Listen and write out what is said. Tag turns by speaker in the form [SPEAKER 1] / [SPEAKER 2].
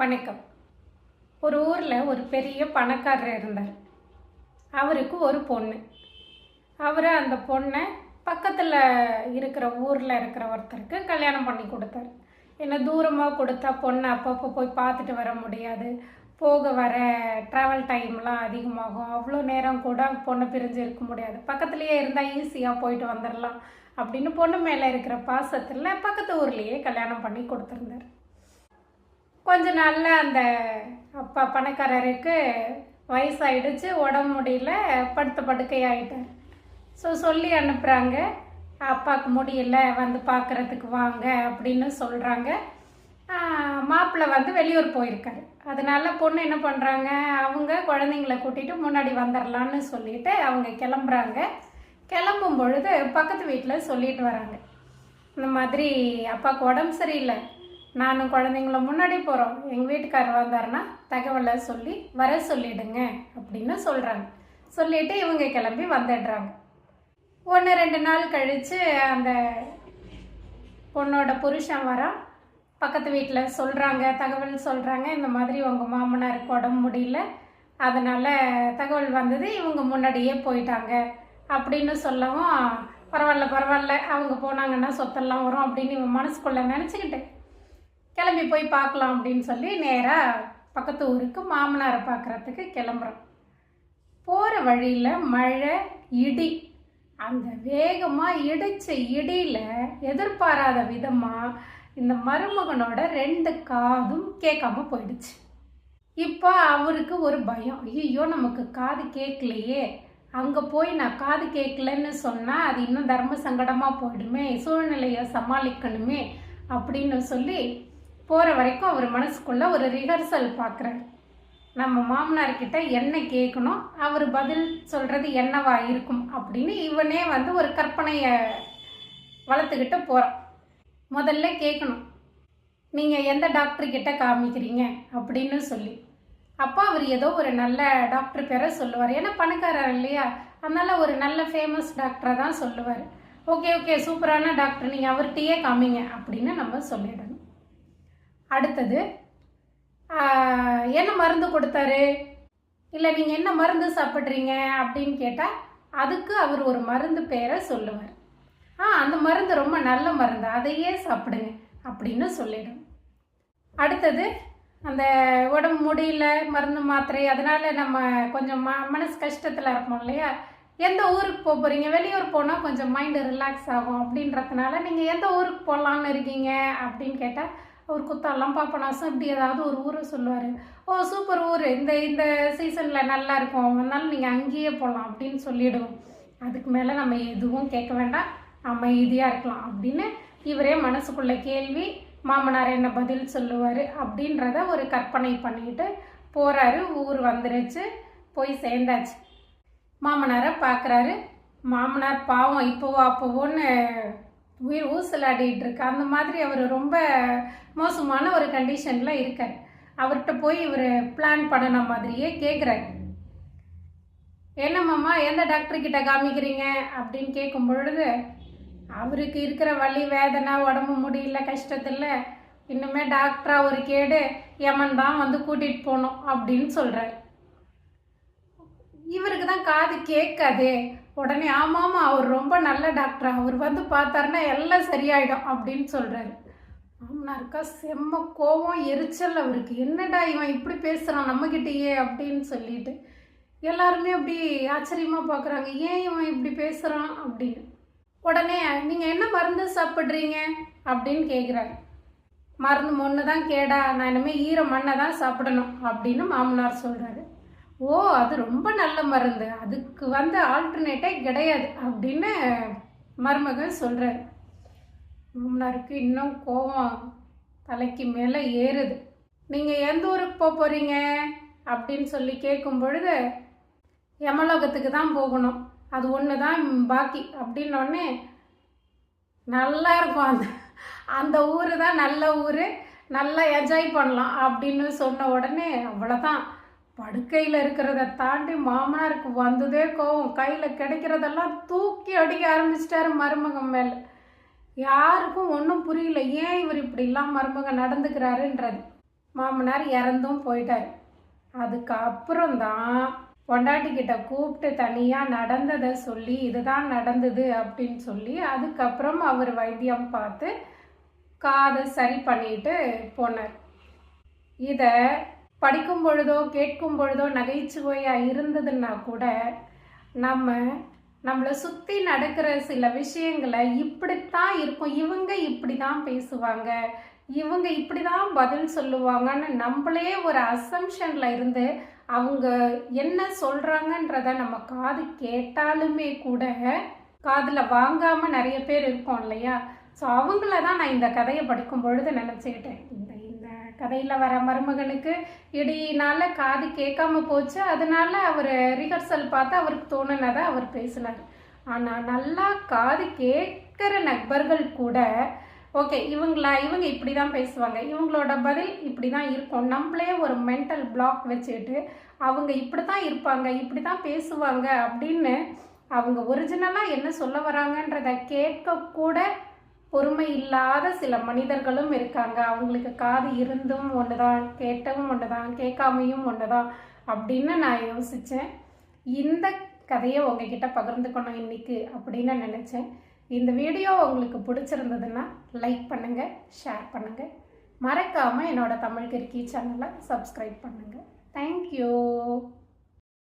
[SPEAKER 1] வணக்கம். ஒரு ஊரில் ஒரு பெரிய பணக்காரர் இருந்தார். அவருக்கு ஒரு பொண்ணு. அவர் அந்த பொண்ணை பக்கத்தில் இருக்கிற ஊரில் இருக்கிற ஒருத்தருக்கு கல்யாணம் பண்ணி கொடுத்தாரு. ஏன்னா தூரமாக கொடுத்தா பொண்ணை அப்பப்போ போய் பார்த்துட்டு வர முடியாது. போக வர ட்ராவல் டைம்லாம் அதிகமாகும். அவ்வளோ நேரம் கூட பொண்ணை பிரிஞ்சு இருக்க முடியாது. பக்கத்துலேயே இருந்தால் ஈஸியாக போயிட்டு வந்துடலாம் அப்படின்னு பொண்ணு மேலே இருக்கிற பாசத்தில் பக்கத்து ஊர்லேயே கல்யாணம் பண்ணி கொடுத்துருந்தாரு. கொஞ்ச நாளில் அந்த அப்பா பணக்காரருக்கு வயசாயிடுச்சு உடம்பு முடியல படுத்த படுக்கையாயிட்டார் ஸோ சொல்லி அனுப்புகிறாங்க அப்பாவுக்கு முடியல வந்து பார்க்குறதுக்கு வாங்க அப்படின்னு சொல்கிறாங்க மாப்பிள்ளை வந்து வெளியூர் போயிருக்காரு. அதனால பொண்ணு என்ன பண்ணுறாங்க அவங்க குழந்தைங்கள கூட்டிகிட்டு முன்னாடி வந்துடலான்னு சொல்லிட்டு அவங்க கிளம்புறாங்க. கிளம்பும் பொழுது பக்கத்து வீட்டில் சொல்லிட்டு வராங்க. இந்த மாதிரி அப்பாவுக்கு உடம்பு சரியில்லை. நானும் குழந்தைங்கள முன்னாடி போகிறோம் எங்கள் வீட்டுக்காரர் வந்தாருன்னா தகவலை சொல்லி வர சொல்லிடுங்க அப்படின்னு சொல்கிறாங்க சொல்லிட்டு இவங்க கிளம்பி வந்துடுறாங்க. ஒன்று ரெண்டு நாள் கழித்து அந்த பொண்ணோட புருஷன் வரான் பக்கத்து வீட்டில் சொல்கிறாங்க தகவல் சொல்கிறாங்க இந்த மாதிரி உங்கள் மாமனாருக்கு உடம்பு முடியல. அதனால் தகவல் வந்தது இவங்க முன்னாடியே போயிட்டாங்க அப்படின்னு சொல்லவும் பரவாயில்ல பரவாயில்ல அவங்க போனாங்கன்னா சொத்தெல்லாம் வரும் அப்படின்னு இவன் மனசுக்குள்ளே நினச்சிக்கிட்டு கிளம்பி போய் பார்க்கலாம் அப்படின்னு சொல்லி நேராக பக்கத்து ஊருக்கு மாமனாரை பார்க்குறதுக்கு கிளம்புறோம். போகிற வழியில் மழை இடி. அந்த வேகமாக இடித்த இடியில் எதிர்பாராத விதமாக இந்த மருமகனோட ரெண்டு காதும் கேட்காம போயிடுச்சு. இப்போ அவருக்கு ஒரு பயம். ஐயோ நமக்கு காது கேட்கலையே. அங்கே போய் நான் காது கேட்கலன்னு சொன்னால் அது இன்னும் தர்ம சங்கடமாக போயிடுமே சூழ்நிலையை சமாளிக்கணுமே அப்படின்னு சொல்லி போகிற வரைக்கும் அவர் மனசுக்குள்ள ஒரு ரிஹர்சல் பார்க்குறாரு நம்ம மாமனார்கிட்ட என்ன கேட்கணும் அவர் பதில் சொல்கிறது என்னவா இருக்கும் அப்படின்னு இவனே வந்து ஒரு கற்பனையை வளர்த்துக்கிட்டு போகிறான் முதல்ல கேட்கணும் நீங்கள் எந்த டாக்டர்கிட்ட காமிக்கிறீங்க? அப்படின்னு சொல்லி. அப்போ அவர் ஏதோ ஒரு நல்ல டாக்டர் பேரை சொல்லுவார். ஏன்னா பணக்காரர் இல்லையா? அதனால் ஒரு நல்ல ஃபேமஸ் டாக்டரை தான் சொல்லுவார். ஓகே ஓகே சூப்பரான டாக்டர் நீங்கள் அவர்கிட்டயே காமிங்க அப்படின்னு நம்ம சொல்லிடணும். அடுத்தது என்ன மருந்து கொடுத்தாரு? இல்லை நீங்கள் என்ன மருந்து சாப்பிட்றீங்க அப்படின்னு கேட்டால் அதுக்கு அவர் ஒரு மருந்து பேரை சொல்லுவார். ஆ அந்த மருந்து ரொம்ப நல்ல மருந்து. அதையே சாப்பிடுங்க அப்படின்னு சொல்லிடும். அடுத்தது அந்த உடம்பு முடியல மருந்து மாத்திரை அதனால நம்ம கொஞ்சம் ம மனசு கஷ்டத்தில் இருப்போம் இல்லையா? எந்த ஊருக்கு போக போகிறீங்க வெளியூர் போனால் கொஞ்சம் மைண்டு ரிலாக்ஸ் ஆகும் அப்படின்றதுனால நீங்கள் எந்த ஊருக்கு போகலான்னு இருக்கீங்க அப்படின்னு கேட்டால் ஒரு குத்தாலாம் பாப்பனாசம் இப்படி ஏதாவது ஒரு ஊரை சொல்லுவார். ஓ சூப்பர் ஊர். இந்த இந்த சீசனில் நல்லா இருக்கும். அதனால நீங்கள் அங்கேயே போகலாம் அப்படின்னு சொல்லிவிடுவோம் அதுக்கு மேலே நம்ம எதுவும் கேட்க வேண்டாம். அமைதியாக இருக்கலாம் அப்படின்னு இவரே மனசுக்குள்ள கேள்வி மாமனார் என்ன பதில் சொல்லுவார் அப்படின்றத ஒரு கற்பனை பண்ணிட்டு போகிறாரு ஊர் வந்துருச்சு. போய் சேர்ந்தாச்சு. மாமனாரை பார்க்குறாரு மாமனார் பாவம் இப்போவோ அப்போவோன்னு உயிர் ஊசலாடிட்டு இருக்கு அந்த மாதிரி அவர் ரொம்ப மோசமான ஒரு கண்டிஷனில் இருக்கார். அவர்கிட்ட போய் இவர் பிளான் பண்ணின மாதிரியே கேட்குறாரு என்னம்மாம்மா எந்த டாக்டர் கிட்ட காமிக்கிறீங்க? அப்படின்னு கேட்கும் பொழுது அவருக்கு இருக்கிற வலி வேதனை உடம்பு முடியல கஷ்டத்தில் இன்னுமே டாக்டராக ஒரு கேடு யமன் தான் வந்து கூட்டிகிட்டு போகணும் அப்படின்னு சொல்கிறாரு இவருக்கு தான் காது கேட்காதே. உடனே ஆமாம் அவர் ரொம்ப நல்ல டாக்டர் அவர் வந்து பார்த்தாருன்னா எல்லாம் சரியாயிடும் அப்படின்னு சொல்கிறாரு மாமனாருக்கா செம்ம கோவம் எரிச்சல் அவருக்கு. என்னடா இவன் இப்படி பேசுகிறான் நம்மக்கிட்டேயே அப்படின்னு சொல்லிட்டு எல்லாருமே அப்படி ஆச்சரியமாக பார்க்குறாங்க ஏன் இவன் இப்படி பேசுகிறான் அப்படின்னு. உடனே நீங்கள் என்ன மருந்து சாப்பிட்றீங்க? அப்படின்னு கேட்குறாரு மருந்து மொன்று தான் கேடா. நான் இனிமேல் ஈர மண்ணை தான் சாப்பிடணும் அப்படின்னு மாமனார் சொல்கிறாரு ஓ அது ரொம்ப நல்ல மருந்து. அதுக்கு வந்து ஆல்டர்னேட்டே கிடையாது அப்படின்னு மருமகன் சொல்கிறாரு மாமனாருக்கு இன்னும் கோபம் தலைக்கு மேலே ஏறுது. நீங்கள் எந்த ஊருக்கு போக போகிறீங்க அப்படின்னு சொல்லி கேட்கும் பொழுது யமலோகத்துக்கு தான் போகணும். அது ஒன்று தான் பாக்கி. அப்படின்னோடனே நல்லா இருக்கும். அந்த அந்த ஊர் தான் நல்ல ஊர். நல்லா என்ஜாய் பண்ணலாம். அப்படின்னு சொன்ன உடனே அவ்வளோதான் படுக்கையில் இருக்கிறத தாண்டி மாமனாருக்கு வந்ததே கோவம். கையில் கிடைக்கிறதெல்லாம் தூக்கி அடிக்க ஆரம்பிச்சிட்டாரு மருமகன் மேலே. யாருக்கும் ஒன்றும் புரியல. ஏன் இவர் இப்படிலாம் மருமகன் நடந்துக்கிறாருன்றது. மாமனார் இறந்தும் போயிட்டார். அதுக்கப்புறம் தான் பொண்டாட்டிக்கிட்ட கூப்பிட்டு தனியாக நடந்ததை சொல்லி இதுதான் நடந்தது அப்படின்னு சொல்லி அதுக்கப்புறம் அவர் வைத்தியம் பார்த்து காதை சரி பண்ணிட்டு போனார். இதை படிக்கும் பொழுதோ கேட்கும் பொழுதோ நகைச்சுவையாக இருந்ததுன்னா கூட நம்ம நம்மளை சுற்றி நடக்கிற சில விஷயங்களை இப்படித்தான் இருக்கும். இவங்க இப்படி தான் பேசுவாங்க. இவங்க இப்படி தான் பதில் சொல்லுவாங்கன்னு நம்மளே ஒரு அசம்ஷனில் இருந்து அவங்க என்ன சொல்கிறாங்கன்றத நம்ம காது கேட்டாலுமே கூட காதில் வாங்காமல் நிறைய பேர் இருக்கோம் இல்லையா? ஸோ அவங்கள தான் நான் இந்த கதையை படிக்கும் பொழுது நினச்சிக்கிட்டேன். இந்த கதையில் வர மருமகனுக்கு இடியினால காது கேட்காம போச்சு. அதனால அவர் ரிஹர்சல் பார்த்து அவருக்கு தோணுனதை அவர் பேசினார். ஆனால் நல்லா காது கேட்குற நண்பர்கள் கூட ஓகே இவங்களா இவங்க இப்படி தான் பேசுவாங்க. இவங்களோட பதில் இப்படி தான் இருக்கும். நம்மளே ஒரு மென்டல் பிளாக் வச்சுட்டு அவங்க இப்படி தான் இருப்பாங்க இப்படி தான் பேசுவாங்க அப்படின்னு அவங்க ஒரிஜினலாக என்ன சொல்ல வராங்கன்றத கேட்க கூட பொறுமை இல்லாத சில மனிதர்களும் இருக்காங்க. அவங்களுக்கு காது இருந்தும் ஒன்று தான் கேட்டவும் ஒன்று தான் கேட்காமையும் ஒன்று தான் அப்படின்னு நான் யோசித்தேன் இந்த கதையை உங்ககிட்ட பகிர்ந்துக்கணும் இன்னைக்கு அப்படின்னு நினச்சேன். இந்த வீடியோ உங்களுக்கு பிடிச்சிருந்ததுன்னா லைக் பண்ணுங்கள் ஷேர் பண்ணுங்கள் மறக்காமல் என்னோடய தமிழ் கிரிக்கி சேனலை சப்ஸ்கிரைப் பண்ணுங்கள் தேங்க்யூ